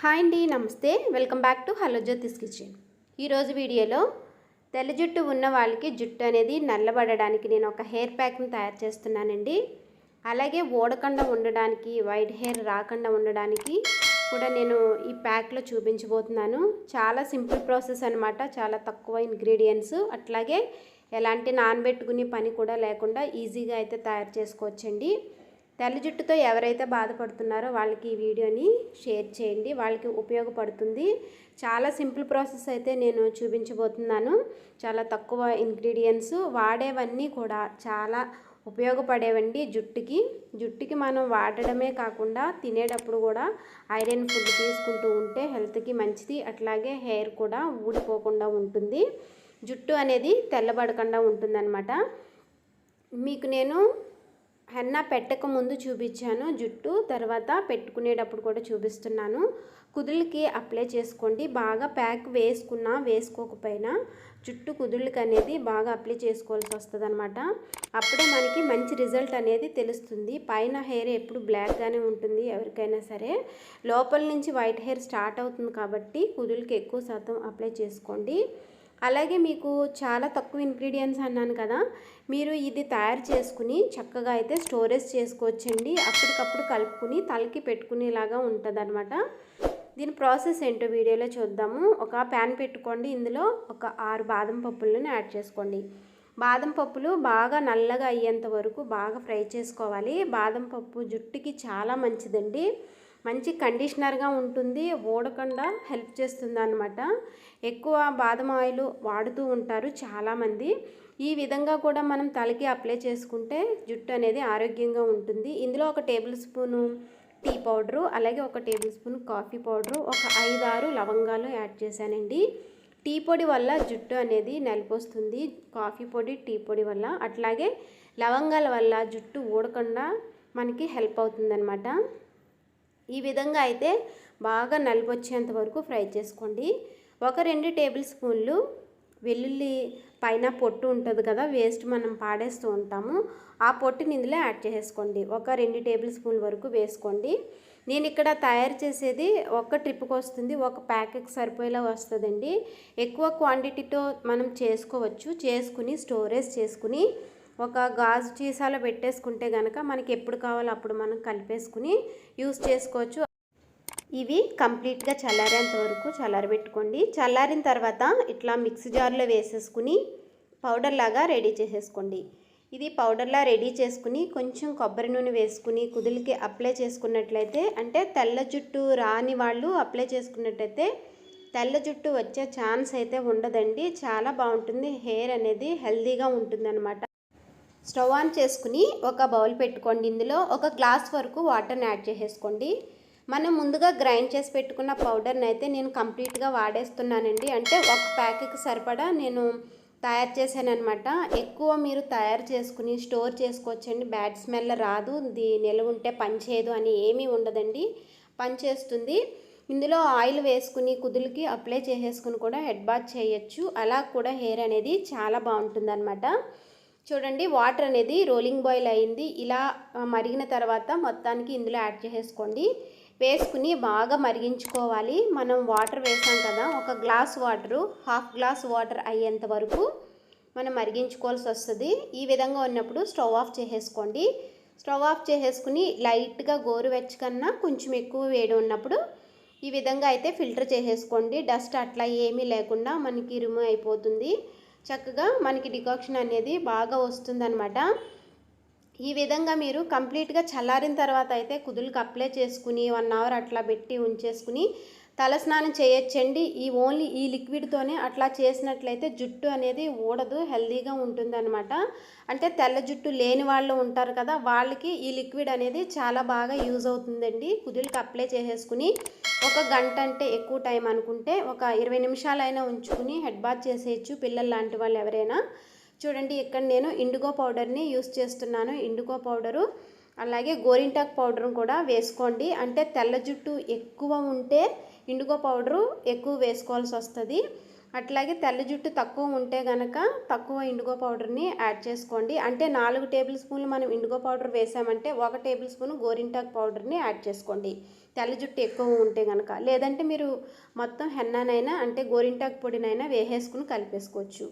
Hi అండి నమస్తే. Welcome back to hello Jyothi's kitchen. ఈరోజు వీడియోలో తెల్ల జుట్టు ఉన్న వాళ్ళకి జుట్టు అనేది నల్లబడడానికి నేను ఒక హెయిర్ ప్యాక్ని తయారు చేస్తున్నానండి. అలాగే ఓడకుండా ఉండడానికి వైట్ హెయిర్ రాకుండా ఉండడానికి కూడా నేను ఈ ప్యాక్లో చూపించబోతున్నాను. చాలా సింపుల్ ప్రాసెస్ అనమాట చాలా తక్కువ ఇంగ్రీడియంట్స్. అట్లాగే ఎలాంటి నానబెట్టుకునే పని కూడా లేకుండా ఈజీగా అయితే తయారు చేసుకోవచ్చండి. తెల్ల జుట్టుతో ఎవరైతే బాధపడుతున్నారో వాళ్ళకి ఈ వీడియోని షేర్ చేయండి. వాళ్ళకి ఉపయోగపడుతుంది. చాలా సింపుల్ ప్రాసెస్ అయితే నేను చూపించబోతున్నాను. చాలా తక్కువ ఇంగ్రీడియంట్స్ వాడేవన్నీ కూడా చాలా ఉపయోగపడేవండి జుట్టుకి. జుట్టుకి మనం వాడడమే కాకుండా తినేటప్పుడు కూడా ఐరన్ ఫుడ్ తీసుకుంటూ ఉంటే హెల్త్కి మంచిది. అట్లాగే హెయిర్ కూడా ఊడిపోకుండా ఉంటుంది. జుట్టు అనేది తెల్లబడకుండా ఉంటుందన్నమాట. మీకు నేను హెన్నా పెట్టక ముందు చూపించాను. జుట్టు తర్వాత పెట్టుకునేటప్పుడు కూడా చూపిస్తున్నాను. కుదుళ్ళకి అప్లై చేసుకోండి. బాగా ప్యాక్ వేసుకున్నా వేసుకోకపోయినా జుట్టు కుదుళ్ళకి అనేది బాగా అప్లై చేసుకోవాల్సి వస్తుంది అనమాట అప్పుడే మనకి మంచి రిజల్ట్ అనేది తెలుస్తుంది. పైన హెయిర్ ఎప్పుడు బ్లాక్గానే ఉంటుంది ఎవరికైనా సరే. లోపల నుంచి వైట్ హెయిర్ స్టార్ట్ అవుతుంది కాబట్టి కుదుళ్ళకి ఎక్కువ శాతం అప్లై చేసుకోండి. అలాగే మీకు చాలా తక్కువ ఇంగ్రీడియంట్స్ అన్నాను కదా మీరు ఇది తయారు చేసుకుని చక్కగా అయితే స్టోరేజ్ చేసుకోవచ్చండి. అప్పటికప్పుడు కలుపుకుని తలకి పెట్టుకునేలాగా ఉంటుంది అనమాట దీని ప్రాసెస్ ఏంటో వీడియోలో చూద్దాము. ఒక ప్యాన్ పెట్టుకోండి. ఇందులో ఒక ఆరు బాదం పప్పులను యాడ్ చేసుకోండి. బాదం పప్పులు బాగా నల్లగా అయ్యేంత వరకు బాగా ఫ్రై చేసుకోవాలి. బాదం పప్పు జుట్టుకి చాలా మంచిదండి. మంచి కండిషనర్గా ఉంటుంది ఓడకుండా హెల్ప్ చేస్తుంది అనమాట ఎక్కువ బాదం ఆయిల్ వాడుతూ ఉంటారు చాలామంది. ఈ విధంగా కూడా మనం తలకి అప్లై చేసుకుంటే జుట్టు అనేది ఆరోగ్యంగా ఉంటుంది. ఇందులో ఒక టేబుల్ స్పూను టీ పౌడరు అలాగే ఒక టేబుల్ స్పూన్ కాఫీ పౌడరు ఒక ఐదారు లవంగాలు యాడ్ చేశానండి. టీ పొడి వల్ల జుట్టు అనేది నలిపొస్తుంది కాఫీ పొడి టీ పొడి వల్ల అట్లాగే లవంగాల వల్ల జుట్టు ఊడకుండా మనకి హెల్ప్ అవుతుందన్నమాట. ఈ విధంగా అయితే బాగా నలుపు వచ్చేంత వరకు ఫ్రై చేసుకోండి. ఒక రెండు టేబుల్ స్పూన్లు వెల్లుల్లి పైన పొట్టు ఉంటుంది కదా వేస్ట్ మనం పాడేస్తూ ఉంటాము. ఆ పొట్టుని ఇందులో యాడ్ చేసేసుకోండి. ఒక రెండు టేబుల్ స్పూన్ వరకు వేసుకోండి. నేను ఇక్కడ తయారు చేసేది ఒక ట్రిప్కి వస్తుంది ఒక ప్యాకెట్ సరిపోయేలా వస్తుందండి. ఎక్కువ క్వాంటిటీతో మనం చేసుకోవచ్చు. చేసుకుని స్టోరేజ్ చేసుకుని ఒక గాజు చీసాలో పెట్టేసుకుంటే కనుక మనకి ఎప్పుడు కావాలో అప్పుడు మనం కలిపేసుకుని యూస్ చేసుకోవచ్చు. ఇవి కంప్లీట్గా చల్లారేంత వరకు చల్లారబెట్టుకోండి. చల్లారిన తర్వాత ఇట్లా మిక్సీ జార్లో వేసేసుకుని పౌడర్ లాగా రెడీ చేసేసుకోండి. ఇది పౌడర్లా రెడీ చేసుకుని కొంచెం కొబ్బరి నూనె వేసుకుని కుదులకి అప్లై చేసుకున్నట్లయితే అంటే తెల్ల జుట్టు రాని వాళ్ళు అప్లై చేసుకున్నట్లయితే తెల్ల జుట్టు వచ్చే ఛాన్స్ అయితే ఉండదండి. చాలా బాగుంటుంది. హెయిర్ అనేది హెల్తీగా ఉంటుందన్నమాట. స్టవ్ ఆన్ చేసుకుని ఒక బౌల్ పెట్టుకోండి. ఇందులో ఒక గ్లాస్ వరకు వాటర్ని యాడ్ చేసేసుకోండి. మనం ముందుగా గ్రైండ్ చేసి పెట్టుకున్న పౌడర్ని అయితే నేను కంప్లీట్గా వాడేస్తున్నానండి. అంటే ఒక ప్యాకెట్కి సరిపడా నేను తయారు చేశాను అనమాట ఎక్కువ మీరు తయారు చేసుకుని స్టోర్ చేసుకోవచ్చండి. బ్యాడ్ స్మెల్ రాదు. ఇది నిలవ ఉంటే పనిచేయదు అని ఏమీ ఉండదండి. పనిచేస్తుంది. ఇందులో ఆయిల్ వేసుకుని కుదులకి అప్లై చేసేసుకుని కూడా హెడ్ బాత్ చేయొచ్చు. అలా కూడా హెయిర్ అనేది చాలా బాగుంటుంది అనమాట చూడండి వాటర్ అనేది రోలింగ్ బాయిల్ అయింది. ఇలా మరిగిన తర్వాత మొత్తానికి ఇందులో యాడ్ చేసేసుకోండి. వేసుకుని బాగా మరిగించుకోవాలి. మనం వాటర్ వేసాం కదా ఒక glass water half glass water అయ్యేంత వరకు మనం మరిగించుకోవాల్సి వస్తుంది. ఈ విధంగా ఉన్నప్పుడు స్టవ్ ఆఫ్ చేసేసుకోండి. స్టవ్ ఆఫ్ చేసేసుకుని లైట్గా గోరువెచ్చకన్నా కొంచెం ఎక్కువ వేడి ఉన్నప్పుడు ఈ విధంగా అయితే ఫిల్టర్ చేసేసుకోండి. డస్ట్ అట్లా ఏమీ లేకుండా మనకి రిమూవ్ అయిపోతుంది. చక్కగా మనకి డికాక్షన్ అనేది బాగా వస్తుందన్నమాట. ఈ విధంగా మీరు కంప్లీట్గా చల్లారిన తర్వాత అయితే కుదులకు అప్లై చేసుకుని వన్ అవర్ అట్లా పెట్టి ఉంచేసుకుని తలస్నానం చేయొచ్చండి. ఈ ఓన్లీ ఈ లిక్విడ్తోనే అట్లా చేసినట్లయితే జుట్టు అనేది ఊడదు హెల్దీగా ఉంటుందన్నమాట. అంటే తెల్ల జుట్టు లేని వాళ్ళు ఉంటారు కదా వాళ్ళకి ఈ లిక్విడ్ అనేది చాలా బాగా యూజ్ అవుతుందండి. కుదులకు అప్లై చేసేసుకుని ఒక గంట అంటే ఎక్కువ టైం అనుకుంటే ఒక ఇరవై నిమిషాలైనా ఉంచుకుని హెడ్ బాత్ చేసేయచ్చు పిల్లలు లాంటి వాళ్ళు ఎవరైనా. చూడండి ఇక్కడ నేను ఇండిగో పౌడర్ని యూస్ చేస్తున్నాను. ఇండిగో పౌడరు అలాగే గోరింటాక్ పౌడర్ కూడా వేసుకోండి. అంటే తెల్ల జుట్టు ఎక్కువ ఉంటే ఇండిగో పౌడరు ఎక్కువ వేసుకోవాల్సి వస్తుంది. అట్లాగే తెల్ల జుట్టు తక్కువ ఉంటే గనక తక్కువ ఇండిగో పౌడర్ని యాడ్ చేసుకోండి. అంటే నాలుగు టేబుల్ స్పూన్లు మనం ఇండిగో పౌడర్ వేసామంటే ఒక టేబుల్ స్పూన్ గోరింటాకు పౌడర్ని యాడ్ చేసుకోండి. తెల్ల జుట్టు ఎక్కువ ఉంటే కనుక లేదంటే మీరు మొత్తం హెన్నానైనా అంటే గోరింటాకు పొడినైనా వేసేసుకుని కలిపేసుకోవచ్చు.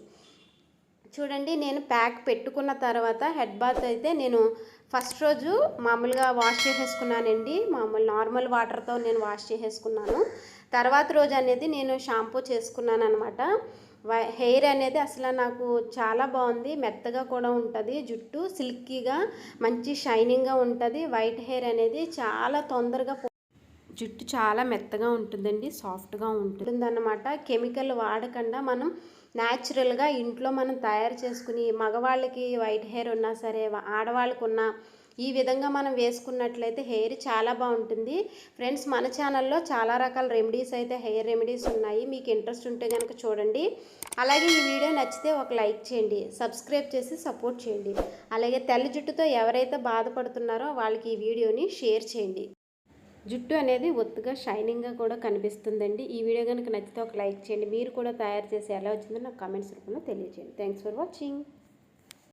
చూడండి నేను ప్యాక్ పెట్టుకున్న తర్వాత హెడ్ బాత్ అయితే నేను ఫస్ట్ రోజు మామూలుగా వాష్ చేసేసుకున్నానండి. మామూలు నార్మల్ వాటర్తో నేను వాష్ చేసేసుకున్నాను. తర్వాత రోజు అనేది నేను షాంపూ చేసుకున్నాను అనమాట హెయిర్ అనేది అసలు నాకు చాలా బాగుంది. మెత్తగా కూడా ఉంటుంది. జుట్టు సిల్కీగా మంచి షైనింగ్గా ఉంటుంది. వైట్ హెయిర్ అనేది చాలా తొందరగా జుట్టు చాలా మెత్తగా ఉంటుందండి సాఫ్ట్గా ఉంటుందన్నమాట. కెమికల్ వాడకుండా మనం న్యాచురల్గా ఇంట్లో మనం తయారు చేసుకుని మగవాళ్ళకి వైట్ హెయిర్ ఉన్నా సరే ఆడవాళ్ళకు ఉన్నా ఈ విధంగా మనం వేసుకున్నట్లయితే హెయిర్ చాలా బాగుంటుంది. ఫ్రెండ్స్ మన ఛానల్లో చాలా రకాల రెమెడీస్ అయితే హెయిర్ రెమెడీస్ ఉన్నాయి. మీకు ఇంట్రెస్ట్ ఉంటే కనుక చూడండి. అలాగే ఈ వీడియో నచ్చితే ఒక లైక్ చేయండి సబ్స్క్రైబ్ చేసి సపోర్ట్ చేయండి. అలాగే తెల్ల జుట్టుతో ఎవరైతే బాధపడుతున్నారో వాళ్ళకి ఈ వీడియోని షేర్ చేయండి. జుట్టు అనేది ఒత్తుగా షైనింగ్గా కూడా కనిపిస్తుందండి. ఈ వీడియో కనుక నచ్చితే ఒక లైక్ చేయండి. మీరు కూడా తయారు చేసి ఎలా వచ్చిందో నాకు కామెంట్స్ రూపంలో తెలియజేయండి. Thanks for watching.